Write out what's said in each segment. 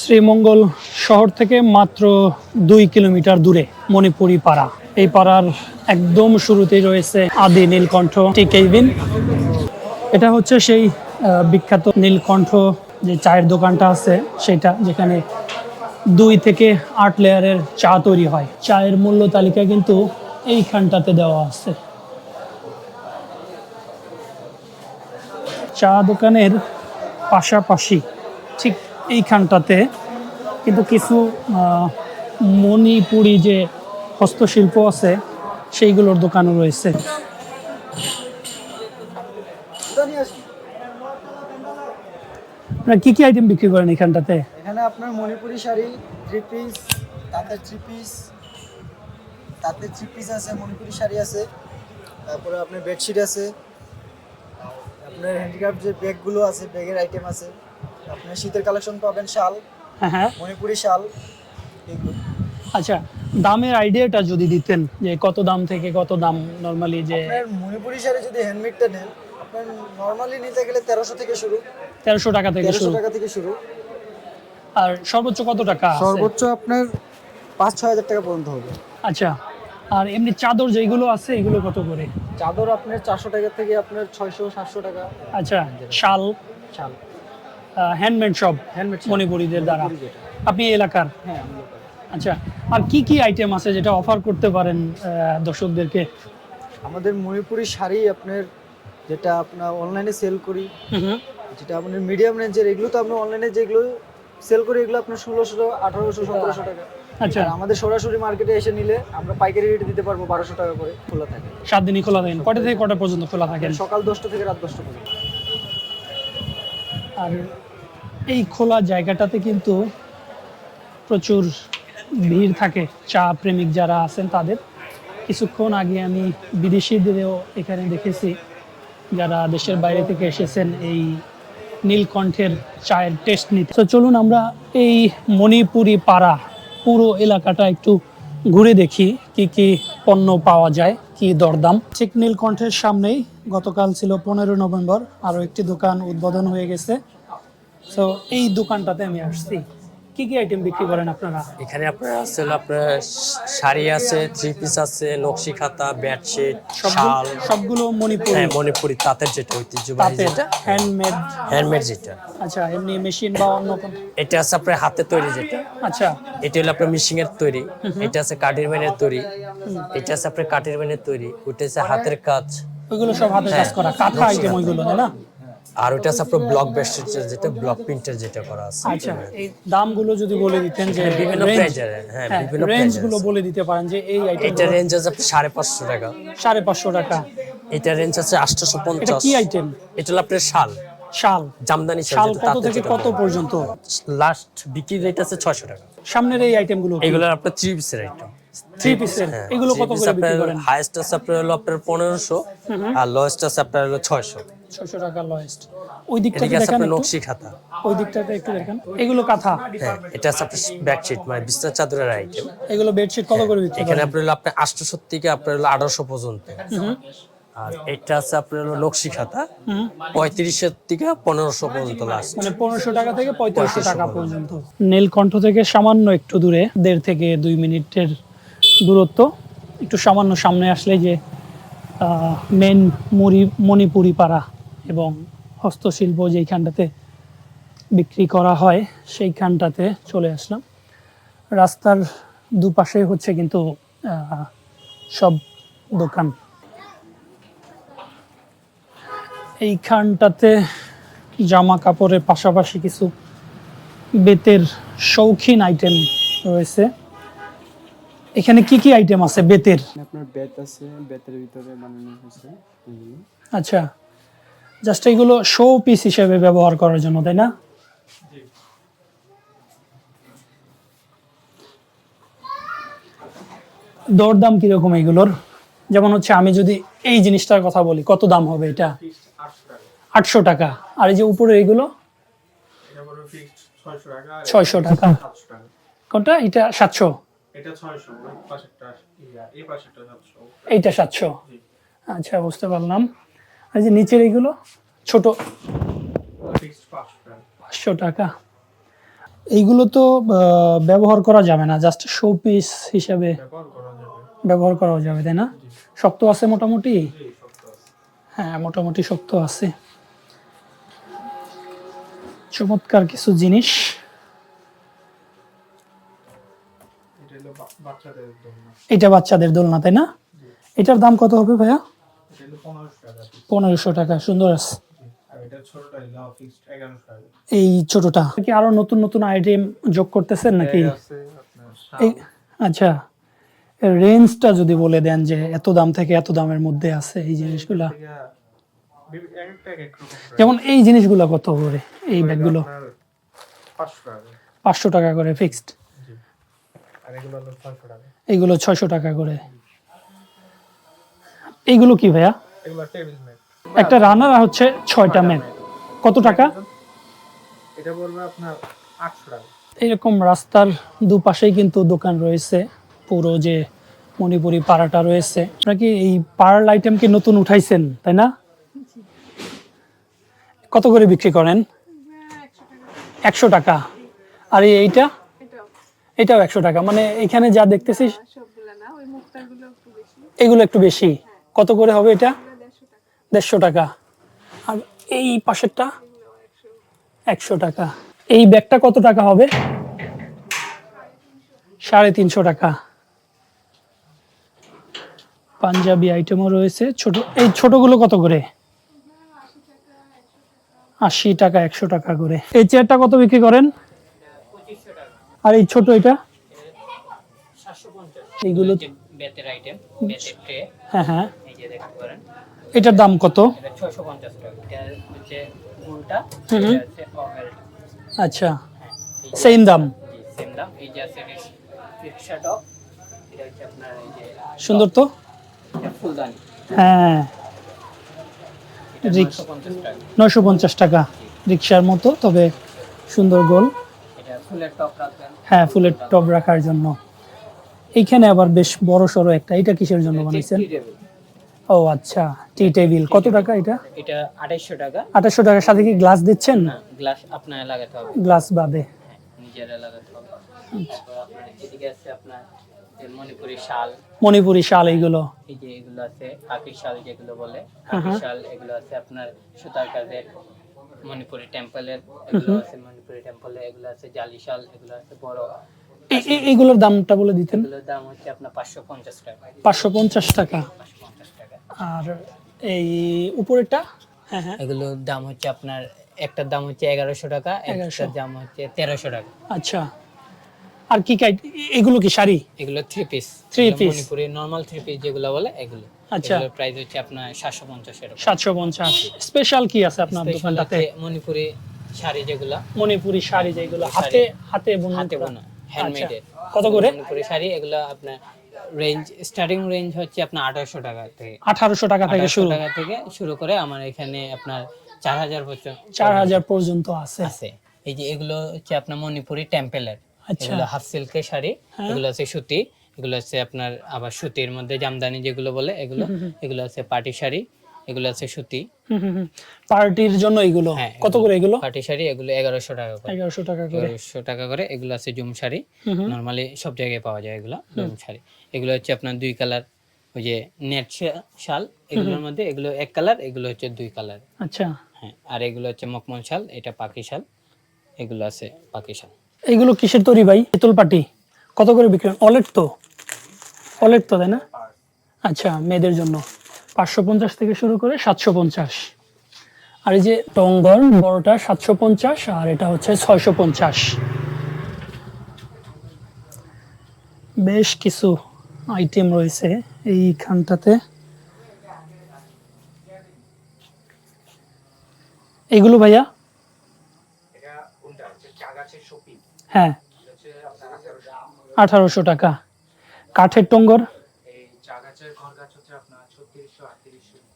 শ্রীমঙ্গল শহর থেকে মাত্র দুই কিলোমিটার দূরে মণিপুরি পাড়া। এই পাড়ার একদম শুরুতেই রয়েছে আদি নীলকণ্ঠ টি এটা হচ্ছে সেই বিখ্যাত নীলকণ্ঠ যে চায়ের দোকানটা আছে, সেটা যেখানে দুই থেকে আট লেয়ারের চা তৈরি হয়। চায়ের মূল্য তালিকা কিন্তু এইখানটাতে দেওয়া আছে। চা দোকানের পাশাপাশি ঠিক এইখানটাতে। কিন্তু কিছু মণিপুরি যে হস্তশিল্প আছে, সেইগুলোর দোকানও রয়েছে। কি কি আইটেম বিক্রি করেন এখানটাতে এখানে আপনার মণিপুরি শাড়ি থ্রি পিস তাঁতের থ্রি পিস তাঁতের থ্রি পিস আছে, মণিপুরি শাড়ি আছে, তারপরে আপনার বেডশিট আছে, আপনার হ্যান্ডিক্রাফট যে ব্যাগগুলো আছে ব্যাগের আইটেম আছে। আপনার শীতের কালেকশন পাবেন শাল হ্যাঁ হ্যাঁ। মণিপুরি শাল এগুলো। আচ্ছা দামের আইডিয়াটা যদি দিতেন যে কত দাম থেকে কত দাম নরমালি যে আপনার মণিপুরি শাড়ি যদি হ্যান্ডমেডটা নেন আপনার নর্মালি নিতে গেলে তেরোশো থেকে শুরু। তেরোশো টাকা থেকে শুরু। টাকা থেকে শুরু। আর সর্বোচ্চ কত টাকা সর্বোচ্চ আপনার পাঁচ ছয় হাজার টাকা পর্যন্ত হবে। আচ্ছা আর এমনি চাদর যেগুলো আছে এগুলো কত করে? চাদর আপনার চারশো টাকা থেকে আপনার ছয়শো সাতশো টাকা। আচ্ছা শাল? শাল। হ্যান্ডমেড সব হ্যান্ডমেড মণিপুরীদের দ্বারা। আপনি এলাকার? হ্যাঁ আচ্ছা আর কি কি আইটেম আছে যেটা অফার করতে পারেন দর্শকদেরকে? আমাদের মণিপুরি শাড়ি আপনার যেটা আপনার অনলাইনে সেল করি যেটা আপনার মিডিয়াম রেঞ্জের এগুলো তো আমরা অনলাইনে যেগুলো সেল করি এগুলো আপনার ষোলোশো আঠারোশো সতেরোশো টাকা। আচ্ছা। আমাদের সরাসরি মার্কেটে এসে নিলে আমরা পাইকারি রেট দিতে পারব বারোশো টাকা করে খোলা থাকে। সাত দিনই খোলা থাকেন কটা থেকে কটা পর্যন্ত খোলা থাকেন সকাল দশটা থেকে রাত দশটা পর্যন্ত। আর এই খোলা জায়গাটাতে কিন্তু প্রচুর ভিড় থাকে। চা প্রেমিক যারা আছেন তাদের। কিছুক্ষণ আগে আমি বিদেশিদেরও এখানে দেখেছি। যারা দেশের বাইরে থেকে এসেছেন এই নীলকণ্ঠের চায়ের টেস্ট নিতে। তো চলুন আমরা এই মণিপুরি পাড়া, পুরো এলাকাটা একটু ঘুরে দেখি কি কি পণ্য পাওয়া যায়, কি দরদাম। ঠিক নীলকণ্ঠের সামনেই গতকাল ছিল পনেরো নভেম্বর, আরও একটি দোকান উদ্বোধন হয়ে গেছে। তো এই দোকানটাতে আমি আসছি। কি কি আইটেম বিক্রি করেন আপনারা? এখানে আপনার আছে আপনার শাড়ি আছে থ্রি পিস আছে নকশি খাতা বেডশিট শাল। সবগুলো মণিপুরি। হ্যাঁ মণিপুরি তাঁতের যেটা ঐতিহ্যবাহী যেটা। হ্যান্ডমেড হ্যান্ডমেড যেটা। আচ্ছা এমনি মেশিন বা অন্য কোনো এটা আছে আপনার হাতে তৈরি যেটা। আচ্ছা। এটা হলো আপনার মিশিং এর তৈরি। এটা আছে কাঠের মেনের তৈরি। এটা আছে আপনার কাঠের মেনের তৈরি। ওটা আছে হাতের কাজ। ওইগুলো সব হাতে কাজ করা। কাঁথা আইটেম ওইগুলো না? আর ওটা আছে আপনার ব্লক বেডশিট যেটা ব্লক প্রিন্টের যেটা করা আছে। আচ্ছা এই দামগুলো যদি বলে দিতেন যে বিভিন্ন প্রাইজের হ্যাঁ হ্যাঁ বিভিন্ন রেঞ্জগুলো বলে দিতে পারেন যে এই আইটেম এটা রেঞ্জ আছে আপনার সাড়ে পাঁচশো টাকা। সাড়ে পাঁচশো টাকা। এটা রেঞ্জ আছে আটশোশো এটা কি আইটেম এটা আপনার শাল। শাল। জামদানি শাল কত থেকে কত পর্যন্ত? লাস্ট বিক্রি রেট আছে ছয়শো টাকা। সামনের এই আইটেমগুলো এগুলো আপনার থ্রি পিসের আইটেম থ্রি পিসের হ্যাঁ, এগুলো কত করে বিক্রি করেন? হাইয়েস্ট আছে আপনার হলো আপনার পনেরোশো। আর লোয়েস্ট আছে আপনার হলো ছয়শো টাকা লয়েস্ট। ওই দিকটাতে দেখান। নকশি খাতা। ওই দিকটাতে একটু দেখেন। এগুলো কাঁথা। হ্যাঁ এটা আপনার বেডশিট মানে বিছনা চাদরের আইটেম এগুলো বেডশিট কত করে বিক্রি এখানে করেন আপনার হলো আপনার আটশোশো থেকে আপনার হলো আঠারোশো পর্যন্ত। আর এটা আছে আপনার হলো নকশি খাতা। পঁয়ত্রিশের থেকে পনেরোশো পর্যন্ত লাস্ট মানে পনেরোশো টাকা থেকে পঁয়ত্রিশশো টাকা পর্যন্ত। নীলকণ্ঠ থেকে সামান্য একটু দূরে দেড় থেকে দুই মিনিটের দূরত্ব। একটু সামান্য সামনে আসলে যে মেন মরি মণিপুরি পাড়া এবং হস্তশিল্প যেইখানটাতে বিক্রি করা হয় সেইখানটাতে চলে আসলাম। রাস্তার দুপাশে হচ্ছে কিন্তু সব দোকান। এইখানটাতে জামা কাপড়ের পাশাপাশি কিছু বেতের শৌখিন আইটেম রয়েছে। এখানে কি কি আইটেম আছে বেতের? আপনার বেত আছে বেতের ভিতরে বানানো হয়েছে। আচ্ছা। জাস্ট এগুলো শো পিস হিসেবে ব্যবহার করার জন্য তাই না? দরদাম কীরকম এগুলোর? যেমন হচ্ছে আমি যদি এই জিনিসটার কথা বলি কত দাম হবে এটা? আটশো টাকা। আর এই যে উপরে এগুলো? ছয়শো টাকা। কোনটা? এটা সাতশো। এইটা সাতশো। আচ্ছা বুঝতে পারলাম। আর যে নিচের এইগুলো ছোট। পাঁচশো টাকা। এইগুলো তো ব্যবহার করা যাবে না জাস্ট শো পিস হিসাবে ব্যবহার করা যাবে। তাই না? শক্ত আছে মোটামুটি? হ্যাঁ মোটামুটি শক্ত আছে। চমৎকার কিছু জিনিস। এটা বাচ্চাদের দোলনা। তাই না? এটার দাম কত হবে ভাইয়া? পনেরোশো টাকা সুন্দর আছে। এই ছোটটা। কি আরও নতুন নতুন আইটেম যোগ করতেছেন নাকি? আচ্ছা। রেঞ্জটা যদি বলে দেন যে এত দাম থেকে এত দামের মধ্যে আছে এই জিনিসগুলা। যেমন এই জিনিসগুলো কত করে? এই ব্যাগগুলো পাঁচশো টাকা করে। ফিক্সড এগুলো এইগুলো ছয়শো টাকা করে। এইগুলো কি ভাইয়া? এগুলো টেবিল ম্যাট। একটা রানার আর হচ্ছে ছয়টা ম্যাপ কত টাকা? এটা বলবে আপনার আটশো টাকা। এরকম রাস্তার দুপাশেই কিন্তু দোকান রয়েছে। পুরো যে মণিপুরি পাড়াটা রয়েছে। আপনারা কি এই পাড়ার আইটেম কি নতুন উঠাইছেন তাই না? কত করে বিক্রি করেন? একশো টাকা। আর এইটা? এটাও একশো টাকা। মানে এখানে যা দেখতেছি সবগুলা না ওই মুক্তারগুলো একটু বেশি। এগুলো একটু বেশি। কত করে হবে এটা? দেড়শো টাকা। আর এই পাশেরটা একশো টাকা। এই ব্যাগটা কত টাকা হবে? সাড়ে তিনশো টাকা। পাঞ্জাবি আইটেমও রয়েছে। ছোট এই ছোটগুলো কত করে? আশি টাকা একশো টাকা করে। এই চেয়ারটা কত বিক্রি করেন? আর এই ছোট এটা? এইগুলো হ্যাঁ হ্যাঁ। এটার দাম কত? আচ্ছা। হ্যাঁ সেম দাম? সেম দাম। টপ সুন্দর তো? হ্যাঁ। এটা রিক্স- 950 টাকা। নয়শো পঞ্চাশ টাকা রিক্সার মতো তবে সুন্দর গোল। ফুলের টপ হ্যাঁ ফুলের টব রাখার জন্য। এইখানে আবার বেশ বড় সড়ো একটা এটা কিসের জন্য table। ও আচ্ছা টি টেবিল কত টাকা এটা? এটা আড়াইশো টাকা। আঠাশশো টাকার সাথে কি গ্লাস দিচ্ছেন? না গ্লাস আপনার লাগাতে হবে। গ্লাস বাদে। হ্যাঁ নিজেরা লাগাতে হবে। আপনার এদিকে আছে আপনার মণিপুরি শাল। মণিপুরি শাল এইগুলো। এই যে এগুলো আছে পাখি শাল যেগুলো বলে হ্যাঁ, শাল এগুলো আছে আপনার সুতার কাজের মণিপুরি টেম্পলের এগুলো আছে মণিপুরি টেম্পলে এগুলো আছে জালি শাল এগুলো আছে বড় এইগুলোর দামটা বলে দিতেন? এগুলোর দাম হচ্ছে আপনার পাঁচশো পঞ্চাশ টাকা। পাঁচশো পঞ্চাশ টাকা? আর এই উপরেরটা? হ্যাঁ হ্যাঁ। এগুলোর দাম হচ্ছে আপনার একটার দাম হচ্ছে এগারোশো টাকা 1100 একটার দাম হচ্ছে তেরোশো টাকা। আচ্ছা। আর কি কাই এগুলো কি শাড়ি? এগুলো three piece Three piece। Manipuri normal three piece যেগুলো বলে এগুলো। আচ্ছা। এগুলোর প্রাইস হচ্ছে আপনার সাতশো পঞ্চাশ সাতশো পঞ্চাশ। স্পেশাল কি আছে আপনার দোকানটাতে? মণিপুরি শাড়ি যেগুলো। মণিপুরি শাড়ি যেগুলো। হাতে হাতে বোনা হাতে বোনা। হ্যান্ডমেডের কত করে? শাড়ি এগুলো আপনার রেঞ্জ স্টার্টিং রেঞ্জ হচ্ছে আপনার আঠারোশো টাকা থেকে। আঠারোশো টাকা থেকে শুরু। টাকা থেকে শুরু করে আমার এখানে আপনার চার হাজার পর্যন্ত চার হাজার পর্যন্ত আছে। আছে। এই যে এগুলো হচ্ছে আপনার মণিপুরি টেম্পেলের আচ্ছা। এগুলো হাফ সিল্কের শাড়ি হ্যাঁ। এগুলো আছে সুতি এগুলো আছে আপনার আবার সুতির মধ্যে জামদানি যেগুলো বলে এগুলো এগুলো আছে পাটি শাড়ি। এগুলো আছে সুতি। পার্টির জন্য এগুলো? হ্যাঁ কত করে এগুলো? পাটি শাড়ি এগুলো এগারোশো টাকা করে। এগারোশো টাকা করে। এগারোশো টাকা করে। এগুলো আছে জুম শাড়ি। নর্মালি সব জায়গায় পাওয়া যায় এগুলো জুম শাড়ি। এগুলো হচ্ছে আপনার দুই কালার ওই যে নেট শাল এগুলোর মধ্যে এগুলো এক কালার এগুলো হচ্ছে দুই কালার। আচ্ছা। হ্যাঁ আর এগুলো হচ্ছে মকমল শাল এটা পাকি শাল এগুলো আছে পাকি শাল। এগুলো কিসের তৈরি ভাই? তেঁতুল পাটি। কত করে বিক্রি অলেট তো? অলেট তো তাই না? আচ্ছা মেয়েদের জন্য। পাঁচশো পঞ্চাশ থেকে শুরু করে সাতশো পঞ্চাশ। আর এই যে টঙ্গর বড়টা সাতশো পঞ্চাশ আর এটা হচ্ছে ছয়শো পঞ্চাশ। বেশ কিছু আইটেম রয়েছে এইখানটাতে। এগুলো ভাইয়া? হ্যাঁ। আঠারোশো টাকা। কাঠের টঙ্গর?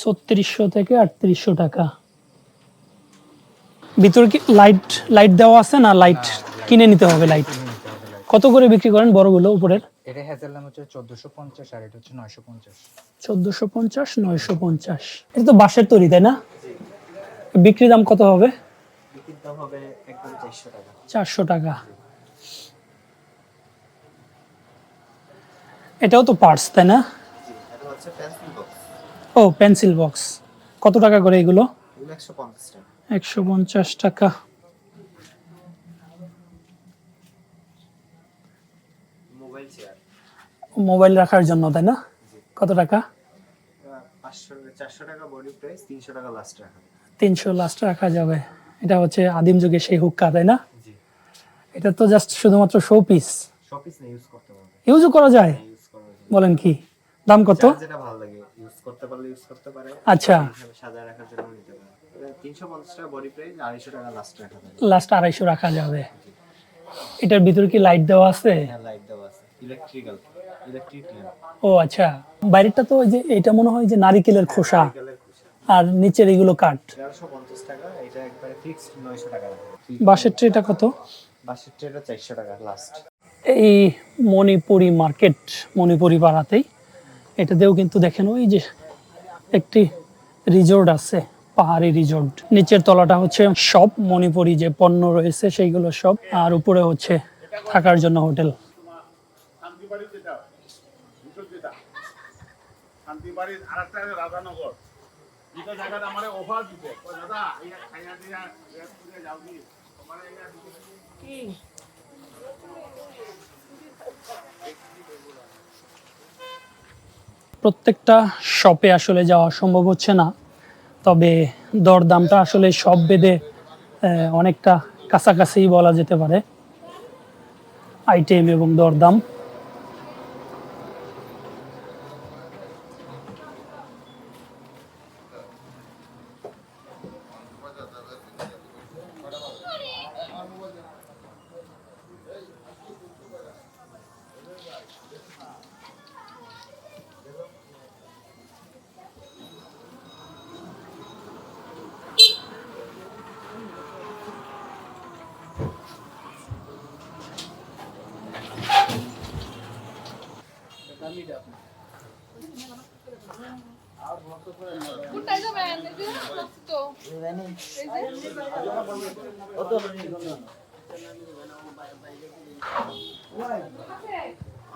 ছত্রিশশো থেকে আটত্রিশশো টাকা। ভিতর কি লাইট লাইট দেওয়া আছে না লাইট কিনে নিতে হবে লাইট কত করে বিক্রি করেন বড়গুলো উপরের? এটা নাম হচ্ছে 1450 আর এটা হচ্ছে 950 1450 950 এটা তো বাঁশের তৈরি তাই না? বিক্রি দাম কত হবে? চারশো টাকা। এটাও তো পার্টস তাই না? ও পেন্সিল বক্স কত টাকা করে এগুলো? একশো পঞ্চাশ টাকা। মোবাইল রাখার জন্য তাই না? কত টাকা? তিনশো লাস্ট রাখা যাবে। এটা হচ্ছে আদিম যুগে সেই হুক্কা তাই না? এটা তো জাস্ট শুধুমাত্র শো পিস ইউজ ইউজও করা যায়। বলেন কি? দাম কত? যেটা ভালো লাগে। করতে পারলে ইউজ করতে পারে। আচ্ছা। সাজায় রাখার জন্য নিতে পারে। তিনশো পঞ্চাশ টাকা বডি প্রাইস আড়াইশো টাকা লাস্ট রাখা যাবে। লাস্ট আড়াইশো রাখা যাবে। এটার ভিতরে কি লাইট দেওয়া আছে? হ্যাঁ লাইট দেওয়া আছে। ইলেকট্রিক্যাল ইলেকট্রিক ও আচ্ছা। বাইরেরটা তো ওই যে এটা মনে হয় যে নারিকেলের খোসা। আর নিচের এগুলো কাঠ। তেরোশো টাকা এটা একবারে ফিক্সড নয়শো টাকা রাখবে বাঁশের ট্রেটা কত? বাসের ট্রেটা চারশো টাকা লাস্ট এই মণিপুরি মার্কেট মণিপুরি পাড়াতেই। এটাতেও কিন্তু দেখেন ওই যে একটি রিজোর্ট আছে, পাহাড়ি রিজোর্ট নিচের তলাটা হচ্ছে সব মণিপুরি যে পণ্য রয়েছে সেইগুলো সব, আর উপরে হচ্ছে থাকার জন্য হোটেল। কি? প্রত্যেকটা শপে আসলে যাওয়া সম্ভব হচ্ছে না। তবে দরদামটা আসলে সব বেদে অনেকটা কাছাকাছি বলা যেতে পারে। আইটেম এবং দরদাম।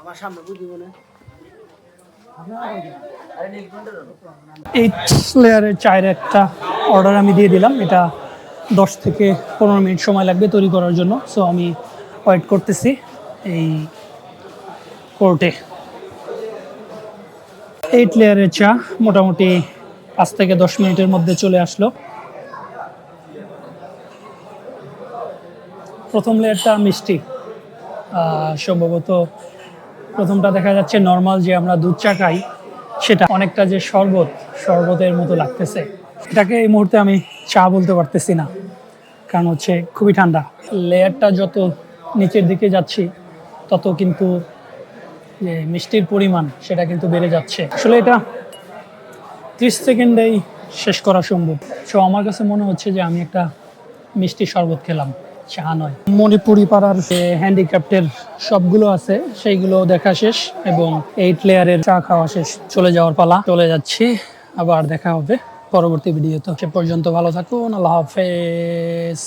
আমার সামনে বুঝি মনে এইট লেয়ারের চায়ের একটা অর্ডার আমি দিয়ে দিলাম। এটা দশ থেকে পনেরো মিনিট সময় লাগবে তৈরি করার জন্য। সো আমি ওয়েট করতেছি এই কোর্টে এইট লেয়ারের চা মোটামুটি পাঁচ থেকে দশ মিনিটের মধ্যে চলে আসলো। প্রথম লেয়ারটা মিষ্টি। সম্ভবত প্রথমটা দেখা যাচ্ছে নর্মাল যে আমরা দুধ চা খাই, সেটা অনেকটা যে শরবত, শরবতের মতো লাগতেছে। এটাকে এই মুহূর্তে আমি চা বলতে পারতেছি না, কারণ হচ্ছে খুবই ঠান্ডা। লেয়ারটা যত নিচের দিকে যাচ্ছি, তত কিন্তু যে মিষ্টির পরিমাণ সেটা কিন্তু বেড়ে যাচ্ছে। আসলে এটা ত্রিশ সেকেন্ডেই শেষ করা সম্ভব। সো আমার কাছে মনে হচ্ছে যে আমি একটা মিষ্টি শরবত খেলাম। চা নয়। মণিপুরি পাড়ার যে হ্যান্ডিক্রাফটের সবগুলো আছে সেইগুলো দেখা শেষ এবং এইট লেয়ারের চা খাওয়া শেষ। চলে যাওয়ার পালা। চলে যাচ্ছি। আবার দেখা হবে পরবর্তী ভিডিওতে সে পর্যন্ত ভালো থাকুন। আল্লাহ হাফেজ।